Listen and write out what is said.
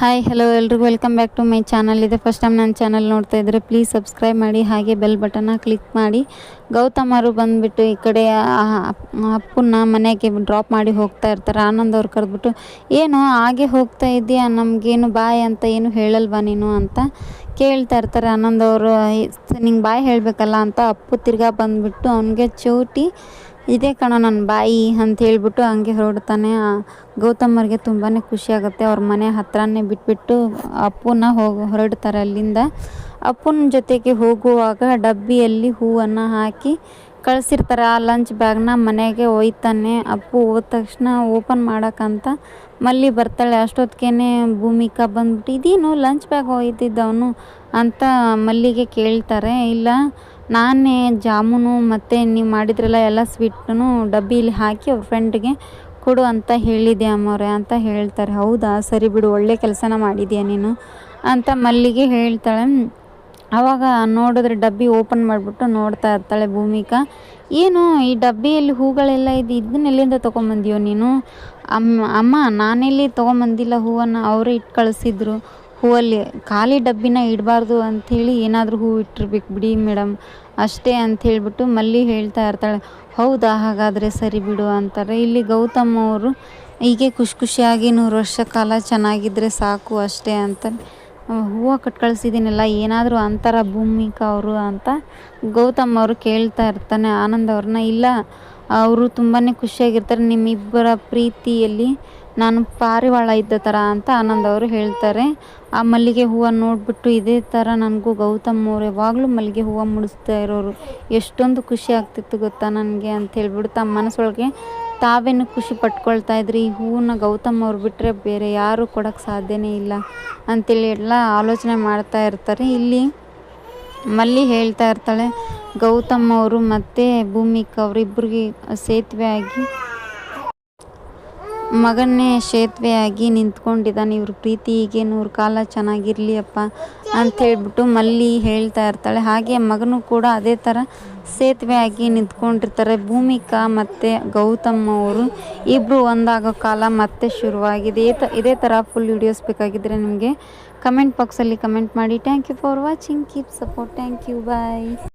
Hi hello ಎಲ್ರಿಗೂ. Welcome back to my channel ಇದೆ first time ನನ್ನ ಚಾನಲ್ ನೋಡ್ತಾ ಇದ್ದರೆ ಪ್ಲೀಸ್ ಸಬ್ಸ್ಕ್ರೈಬ್ ಮಾಡಿ, ಹಾಗೆ ಬೆಲ್ ಬಟನ್ನ ಕ್ಲಿಕ್ ಮಾಡಿ. ಗೌತಮರು ಬಂದುಬಿಟ್ಟು ಈ ಕಡೆ ಅಪ್ಪನ್ನ ಮನೆಗೆ ಡ್ರಾಪ್ ಮಾಡಿ ಹೋಗ್ತಾ ಇರ್ತಾರೆ. ಆನಂದ್ ಅವ್ರು ಕರೆದ್ಬಿಟ್ಟು, ಏನು ಹಾಗೆ ಹೋಗ್ತಾ ಇದೆಯಾ ನಮಗೇನು ಬಾಯ್ ಅಂತ ಏನು ಹೇಳಲ್ವಾ ನೀನು? ಅಂತ ಕೇಳ್ತಾ ಇರ್ತಾರೆ. ಆನಂದ್ ಅವರು ನಿಂಗೆ ಬಾಯ್ ಹೇಳಬೇಕಲ್ಲ? ಅಂತ ಅಪ್ಪು ತಿರ್ಗಾ ಬಂದುಬಿಟ್ಟು ಅವನಿಗೆ ಚೌಟಿ ಇದೇ ಕಣ ನನ್ನ ಬಾಯಿ ಅಂತ ಹೇಳಿಬಿಟ್ಟು ಹಂಗೆ ಹೊರಡ್ತಾನೆ. ಗೌತಮರಿಗೆ ತುಂಬಾ ಖುಷಿ ಆಗುತ್ತೆ. ಅವ್ರ ಮನೆ ಹತ್ರನೇ ಬಿಟ್ಬಿಟ್ಟು ಅಪ್ಪನ ಹೋಗಿ ಹೊರಡ್ತಾರೆ ಅಲ್ಲಿಂದ. ಅಪ್ಪನ ಜೊತೆಗೆ ಹೋಗುವಾಗ ಡಬ್ಬಿಯಲ್ಲಿ ಹೂವನ್ನು ಹಾಕಿ ಕಳಿಸಿರ್ತಾರೆ, ಆ ಲಂಚ್ ಬ್ಯಾಗ್ನ ಮನೆಗೆ ಒಯ್ತಾನೆ, ಅಪ್ಪು ಹೋದ ತಕ್ಷಣ ಓಪನ್ ಮಾಡೋಕ್ಕಂತ ಮಲ್ಲಿ ಬರ್ತಾಳೆ. ಅಷ್ಟೊತ್ತಿಗೆ ಭೂಮಿಕಾ ಬಂದ್ಬಿಟ್ಟು, ಇದೇನು ಲಂಚ್ ಬ್ಯಾಗ್ ಒಯ್ದಿದ್ದವನು? ಅಂತ ಮಲ್ಲಿಗೆ ಕೇಳ್ತಾರೆ. ಇಲ್ಲ, ನಾನೇ ಜಾಮೂನು ಮತ್ತು ನೀವು ಮಾಡಿದ್ರಲ್ಲ ಎಲ್ಲ ಸ್ವೀಟನ್ನು ಡಬ್ಬಿಲಿ ಹಾಕಿ ಅವ್ರ ಫ್ರೆಂಡ್ಗೆ ಕೊಡು ಅಂತ ಹೇಳಿದೆ ಅಮ್ಮವ್ರೆ ಅಂತ ಹೇಳ್ತಾರೆ. ಹೌದಾ? ಸರಿ ಬಿಡು, ಒಳ್ಳೆ ಕೆಲಸನ ಮಾಡಿದ್ಯಾ ನೀನು? ಅಂತ ಮಲ್ಲಿಗೆ ಹೇಳ್ತಾಳೆ. ಆವಾಗ ನೋಡಿದ್ರೆ ಡಬ್ಬಿ ಓಪನ್ ಮಾಡಿಬಿಟ್ಟು ನೋಡ್ತಾ ಇರ್ತಾಳೆ ಭೂಮಿಕಾ. ಏನು ಈ ಡಬ್ಬಿಯಲ್ಲಿ ಹೂಗಳೆಲ್ಲ ಇದೆ, ಇದನ್ನ ಎಲ್ಲಿಂದ ತೊಗೊಂಬಂದಿಯೋ ನೀನು? ಅಮ್ಮ ಅಮ್ಮ, ನಾನೆಲ್ಲಿ ತೊಗೊಂಬಂದಿಲ್ಲ ಹೂವನ್ನು? ಅವರೇ ಇಟ್ಟು ಕಳಿಸಿದ್ರು. ಹೂವಲ್ಲಿ ಖಾಲಿ ಡಬ್ಬಿನ ಇಡಬಾರ್ದು ಅಂಥೇಳಿ ಏನಾದರೂ ಹೂ ಇಟ್ಟಿರ್ಬೇಕು ಬಿಡಿ ಮೇಡಮ್. ಅಷ್ಟೇ ಅಂತ ಹೇಳ್ಬಿಟ್ಟು ಮಲ್ಲಿ ಹೇಳ್ತಾ ಇರ್ತಾಳೆ. ಹೌದಾ, ಹಾಗಾದರೆ ಸರಿ ಬಿಡು ಅಂತಾರೆ. ಇಲ್ಲಿ ಗೌತಮ್ ಅವರು ಹೀಗೆ ಖುಷಿ ಖುಷಿಯಾಗಿ ನೂರು ವರ್ಷ ಕಾಲ ಚೆನ್ನಾಗಿದ್ದರೆ ಸಾಕು ಅಷ್ಟೇ ಅಂತ ಹೂವು ಕಟ್ ಕಳಿಸಿದ್ದೀನಲ್ಲ ಏನಾದರೂ ಅಂತಾರ ಭೂಮಿಕಾ ಅವರು ಅಂತ ಗೌತಮ್ ಅವರು ಕೇಳ್ತಾ ಇರ್ತಾನೆ, ಆನಂದ್ ಅವ್ರನ್ನ. ಇಲ್ಲ, ಅವರು ತುಂಬಾ ಖುಷಿಯಾಗಿರ್ತಾರೆ, ನಿಮ್ಮಿಬ್ಬರ ಪ್ರೀತಿಯಲ್ಲಿ ನಾನು ಪಾರಿವಾಳ ಇದ್ದ ಥರ ಅಂತ ಆನಂದ್ ಅವರು ಹೇಳ್ತಾರೆ. ಆ ಮಲ್ಲಿಗೆ ಹೂವು ನೋಡಿಬಿಟ್ಟು ಇದೇ ಥರ ನನಗೂ ಗೌತಮ್ ಅವ್ರು ಯಾವಾಗಲೂ ಮಲ್ಲಿಗೆ ಹೂವು ಮುಡಿಸ್ತಾ ಇರೋರು. ಎಷ್ಟೊಂದು ಖುಷಿ ಆಗ್ತಿತ್ತು ಗೊತ್ತಾ ನನಗೆ ಅಂತ ಹೇಳ್ಬಿಟ್ಟು ತಮ್ಮ ಮನಸ್ಸೊಳಗೆ ತಾವೇನು ಖುಷಿ ಪಟ್ಕೊಳ್ತಾ ಇದ್ರಿ? ಈ ಹೂವನ್ನ ಗೌತಮ್ ಅವ್ರು ಬಿಟ್ಟರೆ ಬೇರೆ ಯಾರು ಕೊಡೋಕ್ಕೆ ಸಾಧ್ಯನೇ ಇಲ್ಲ ಅಂತೇಳಿ ಎಲ್ಲ ಆಲೋಚನೆ ಮಾಡ್ತಾ ಇರ್ತಾರೆ. ಇಲ್ಲಿ ಮಲ್ಲಿ ಹೇಳ್ತಾ ಇರ್ತಾಳೆ, ಗೌತಮ್ ಅವರು ಮತ್ತು ಭೂಮಿಕಾ ಅವರಿಬ್ಬರಿಗೆ ಸೇತುವೆ ಆಗಿ ಮಗನ್ನೇ ಸೇತುವೆಯಾಗಿ ನಿಂತ್ಕೊಂಡಿದ್ದಾನೆ. ಇವ್ರ ಪ್ರೀತಿ ಹೀಗೆ ನೂರು ಕಾಲ ಚೆನ್ನಾಗಿರಲಿ ಅಪ್ಪ ಅಂತ ಹೇಳ್ಬಿಟ್ಟು ಮಲ್ಲಿ ಹೇಳ್ತಾ ಇರ್ತಾಳೆ. ಹಾಗೆ ಮಗನೂ ಕೂಡ ಅದೇ ಥರ ಸೇತುವೆಯಾಗಿ ನಿಂತ್ಕೊಂಡಿರ್ತಾರೆ. ಭೂಮಿಕಾ ಮತ್ತು ಗೌತಮ್ ಅವರು ಇಬ್ಬರು ಒಂದಾಗೋ ಕಾಲ ಮತ್ತೆ ಶುರುವಾಗಿದೆ. ಇದೇ ಥರ ಫುಲ್ ವಿಡಿಯೋಸ್ ಬೇಕಾಗಿದ್ದರೆ ನಿಮಗೆ ಕಮೆಂಟ್ ಬಾಕ್ಸಲ್ಲಿ ಕಮೆಂಟ್ ಮಾಡಿ. Thank you for watching keep support thank you bye